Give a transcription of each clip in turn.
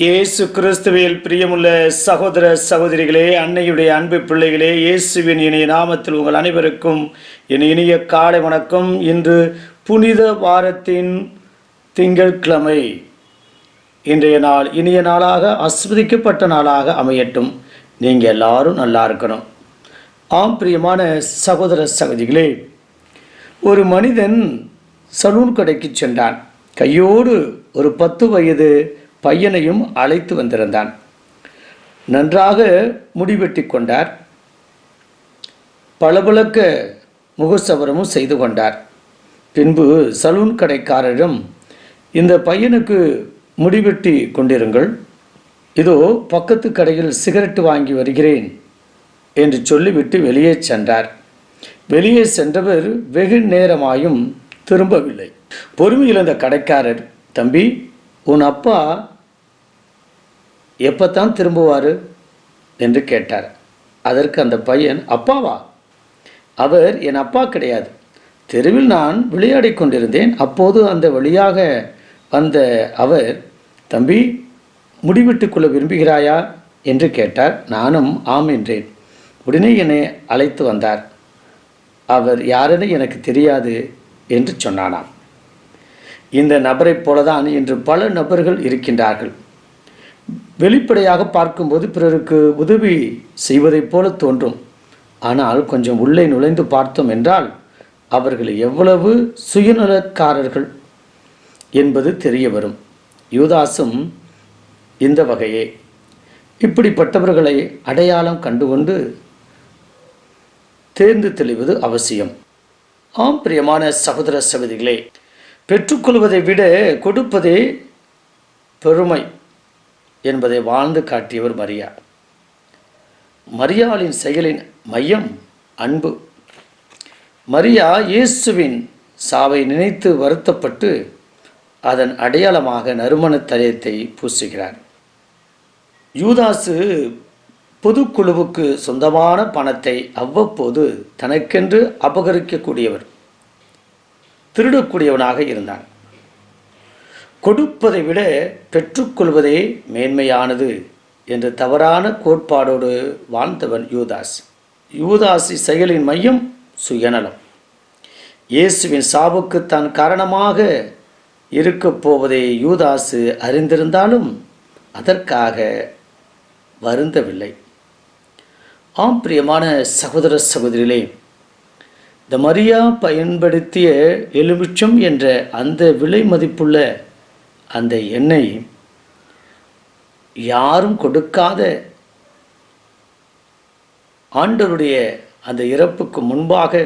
இயேசு கிறிஸ்துவில் பிரியமுள்ள சகோதர சகோதரிகளே அன்னையுடைய அன்பு பிள்ளைகளே இயேசுவின் இனிய நாமத்தில் உங்கள் அனைவருக்கும் என் இனிய காலை வணக்கம். இன்று புனித வாரத்தின் திங்கட்கிழமை. இன்றைய நாள் இனிய நாளாக ஆஸ்வதிக்கப்பட்ட நாளாக அமையட்டும். நீங்கள் எல்லாரும் நல்லா இருக்கணும். ஆம் பிரியமான சகோதர சகோதரிகளே ஒரு மனிதன் சலூன் கடைக்கு சென்றான். கையோடு ஒரு பத்து வயது பையனையும் அழைத்து வந்திருந்தான். நன்றாக முடிவெட்டி கொண்டார். பளபளக்க முகசவரமும் செய்து கொண்டார். பின்பு சலூன் கடைக்காரரிடம் இந்த பையனுக்கு முடிவெட்டி கொண்டிருங்கள். இதோ பக்கத்து கடையில் சிகரெட்டு வாங்கி வருகிறேன் என்று சொல்லிவிட்டு வெளியே சென்றார். வெளியே சென்றவர் வெகு நேரமாயும் திரும்பவில்லை. பொறுமையில் கடைக்காரர் தம்பி உன் அப்பா எப்போத்தான் திரும்புவார்? என்று கேட்டார். அதற்கு அந்த பையன் அப்பாவா? அவர் என் அப்பா கிடையாது. தெருவில் நான் விளையாடிக் கொண்டிருந்தேன். அப்போது அந்த வழியாக வந்த அவர் தம்பி முடிவிட்டு கொள்ள விரும்புகிறாயா? என்று கேட்டார். நானும் ஆம் என்றேன். உடனே என்னை அழைத்து வந்தார். அவர் யாரென எனக்கு தெரியாது என்று சொன்னானாம். இந்த நபரைப் போலதான் இன்று பல நபர்கள் இருக்கின்றார்கள். வெளிப்படையாக பார்க்கும்போது பிறருக்கு உதவி செய்வதைப் போல தோன்றும். ஆனால் கொஞ்சம் உள்ளே நுழைந்து பார்த்தோம் என்றால் அவர்கள் எவ்வளவு சுயநலக்காரர்கள் என்பது தெரிய வரும். யூதாசும் இந்த வகையே. இப்படிப்பட்டவர்களை அடையாளம் கண்டுகொண்டு தேர்ந்து தெளிவது அவசியம். ஆம் பிரியமான சகோதர சகோதரிகளே பெற்றுக்கொள்வதை விட கொடுப்பதே பெருமை என்பதை வாழ்ந்து காட்டியவர் மரியா. மரியாளின் செயலின் மையம் அன்பு. மரியா இயேசுவின் சாவை நினைத்து வருத்தப்பட்டு அதன் அடையாளமாக நறுமண தலையத்தை பூசுகிறார். யூதாசு பொதுக்குழுவுக்கு சொந்தமான பணத்தை அவ்வப்போது தனக்கென்று அபகரிக்கக்கூடியவர். திருடக்கூடியவனாக இருந்தான். கொடுப்பதை விட பெற்றுக்கொள்வதே மேன்மையானது என்ற தவறான கோட்பாடோடு வாழ்ந்தவன் யூதாஸ். யூதாசி செயலின் மையம் சுயநலம். இயேசுவின் சாவுக்கு தான் காரணமாக இருக்கப் போவதை யூதாசு அறிந்திருந்தாலும் அதற்காக வருந்தவில்லை. ஆம் பிரியமான சகோதர சகோதரிகளே இந்த மரியா பயன்படுத்திய எலுமிச்சம் என்ற அந்த விலை மதிப்புள்ள அந்த எண்ணெய் யாரும் கொடுக்காத ஆண்டருடைய அந்த இறப்புக்கு முன்பாக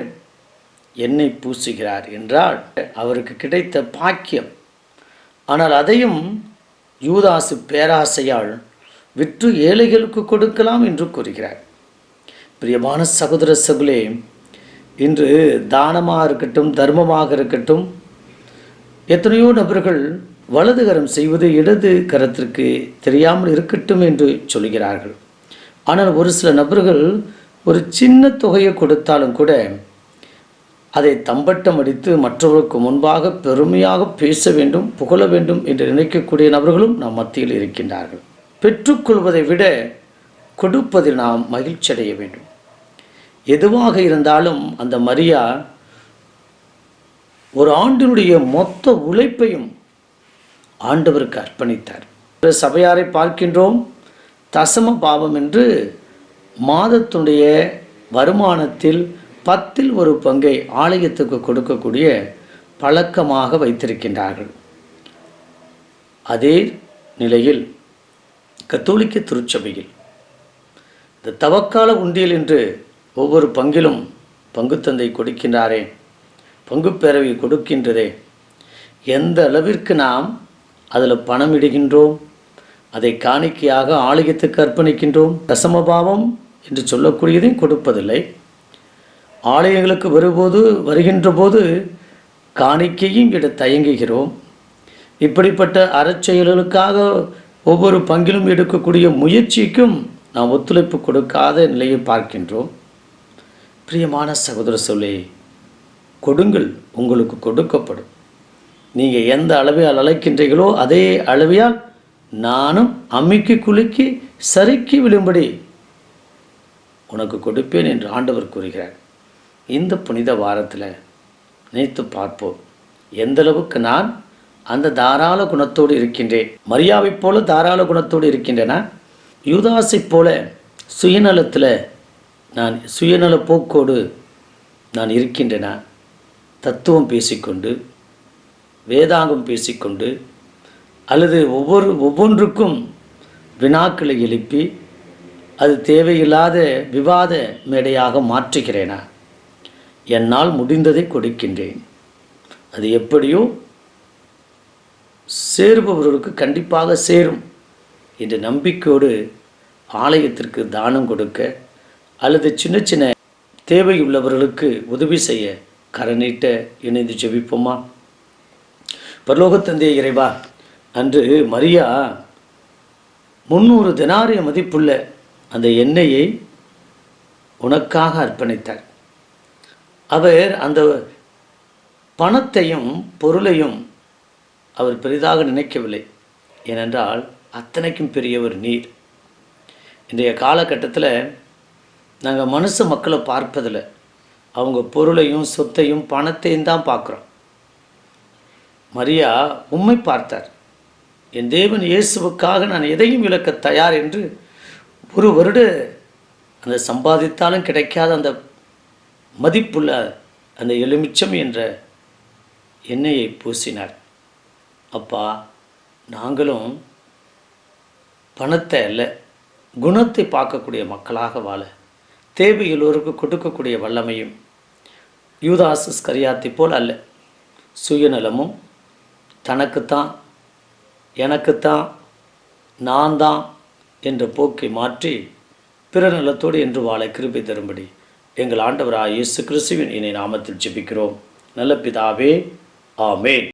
எண்ணெய் பூசுகிறார் என்றால் அவருக்கு கிடைத்த பாக்கியம். ஆனால் அதையும் யூதாசு பேராசையால் விற்று ஏழைகளுக்கு கொடுக்கலாம் என்று கூறுகிறார். பிரியமான சகோதர சகுலே இன்று தானமாக இருக்கட்டும் தர்மமாக இருக்கட்டும் எத்தனையோ நபர்கள் வலது கரம் செய்வது இடது கரத்திற்கு தெரியாமல் இருக்கட்டும் என்று சொல்கிறார்கள். ஆனால் ஒரு சில நபர்கள் ஒரு சின்ன தொகையை கொடுத்தாலும் கூட அதை தம்பட்டம் அடித்து மற்றவர்களுக்கு முன்பாக பெருமையாக பேச வேண்டும் புகழ வேண்டும் என்று நினைக்கக்கூடிய நபர்களும் நம் மத்தியில் இருக்கின்றார்கள். பெற்றுக்கொள்வதை விட கொடுப்பதில் நாம் மகிழ்ச்சி அடைய வேண்டும். எதுவாக இருந்தாலும் அந்த மரியா ஒரு ஆண்டினுடைய மொத்த உழைப்பையும் ஆண்டவருக்கு அர்ப்பணித்தார். சபையாரை பார்க்கின்றோம். தசம பாவம் என்று மாதத்துடைய வருமானத்தில் பத்தில் ஒரு பங்கை ஆலயத்துக்கு கொடுக்கக்கூடிய பழக்கமாக வைத்திருக்கின்றார்கள். அதே நிலையில் கத்தோலிக்க திருச்சபையில் இந்த தவக்கால உண்டியல் என்று ஒவ்வொரு பங்கிலும் பங்குத்தந்தை கொடுக்கின்றாரே. பங்குப்பேரவை கொடுக்கின்றதே. எந்த அளவிற்கு நாம் அதில் பணம் இடுகின்றோம் அதை காணிக்கையாக ஆலயத்துக்கு அர்ப்பணிக்கின்றோம் தசமபாவம் என்று சொல்லக்கூடியதையும் கொடுப்பதில்லை. ஆலயங்களுக்கு வரும்போது வருகின்ற போது காணிக்கையும் இட தயங்குகிறோம். இப்படிப்பட்ட அறச்செயல்களுக்காக ஒவ்வொரு பங்கிலும் எடுக்கக்கூடிய முயற்சிக்கும் நாம் ஒத்துழைப்பு கொடுக்காத நிலையை பார்க்கின்றோம். பிரியமான சகோதர சொல்லே கொடுங்கள் உங்களுக்கு கொடுக்கப்படும். நீங்கள் எந்த அளவையால் அழைக்கின்றீர்களோ அதே அளவையால் நானும் அம்மிக்கு குலுக்கி சறுக்கி விழும்படி உனக்கு கொடுப்பேன் என்று ஆண்டவர் கூறுகிறார். இந்த புனித வாரத்தில் நினைத்து பார்ப்போம். எந்தளவுக்கு நான் அந்த தாராள குணத்தோடு இருக்கின்றேன் மரியாவைப் போல தாராள குணத்தோடு இருக்கின்றன? யூதாசைப் போல சுயநலத்தில் நான் சுயநல போக்கோடு நான் இருக்கின்றன. தத்துவம் பேசிக்கொண்டு வேதாங்கம் பேசிக்கொண்டு அல்லது ஒவ்வொரு ஒவ்வொன்றுக்கும் வினாக்களை எழுப்பி அது தேவையில்லாத விவாத மேடையாக மாற்றுகிறேனா? என்னால் முடிந்ததை கொடுக்கின்றேன். அது எப்படியோ சேருபவர்களுக்கு கண்டிப்பாக சேரும் என்ற நம்பிக்கையோடு ஆலயத்திற்கு தானம் கொடுக்க அல்லது சின்ன சின்ன தேவையுள்ளவர்களுக்கு உதவி செய்ய கரநீட்ட இணைந்து ஜெபிப்போமா? பரலோகத்தந்தைய இறைவா அன்று மரியா முந்நூறு தினாரிய மதிப்புள்ள அந்த எண்ணெயை உனக்காக அர்ப்பணித்தார் அவர் அந்த பணத்தையும் பொருளையும் அவர் பெரிதாக நினைக்கவில்லை. ஏனென்றால் அத்தனைக்கும் பெரியவர் நீர். இன்றைய காலகட்டத்தில் நாங்கள் மனுஷ மக்களை பார்ப்பதில்லை. அவங்க பொருளையும் சொத்தையும் பணத்தையும் தான் பார்க்குறோம். மரியா உண்மை பார்த்தார். என் தேவன் இயேசுவுக்காக நான் எதையும் இழக்க தயார் என்று ஒரு வருட அந்த சம்பாதித்தாலும் கிடைக்காத அந்த மதிப்புள்ள அந்த எலுமிச்சம் என்ற எண்ணெயை பூசினார். அப்பா நாங்களும் பணத்தை அல்ல குணத்தை பார்க்கக்கூடிய மக்களாக வாழ தேவை எல்லோருக்கும் கொடுக்கக்கூடிய வல்லமையும் யூதாசஸ் கரியாத்தி போல் அல்ல. சுயநலமும் தனக்குத்தான் எனக்குத்தான் நான் தான் என்ற போக்கை மாற்றி பிற நலத்தோடு என்று வாழ கிருபை தரும்படி எங்கள் ஆண்டவராக இயேசு கிறிஸ்துவின் இணை நாமத்தில் ஜெபிக்கிறோம். நல்ல பிதாவே ஆமேன்.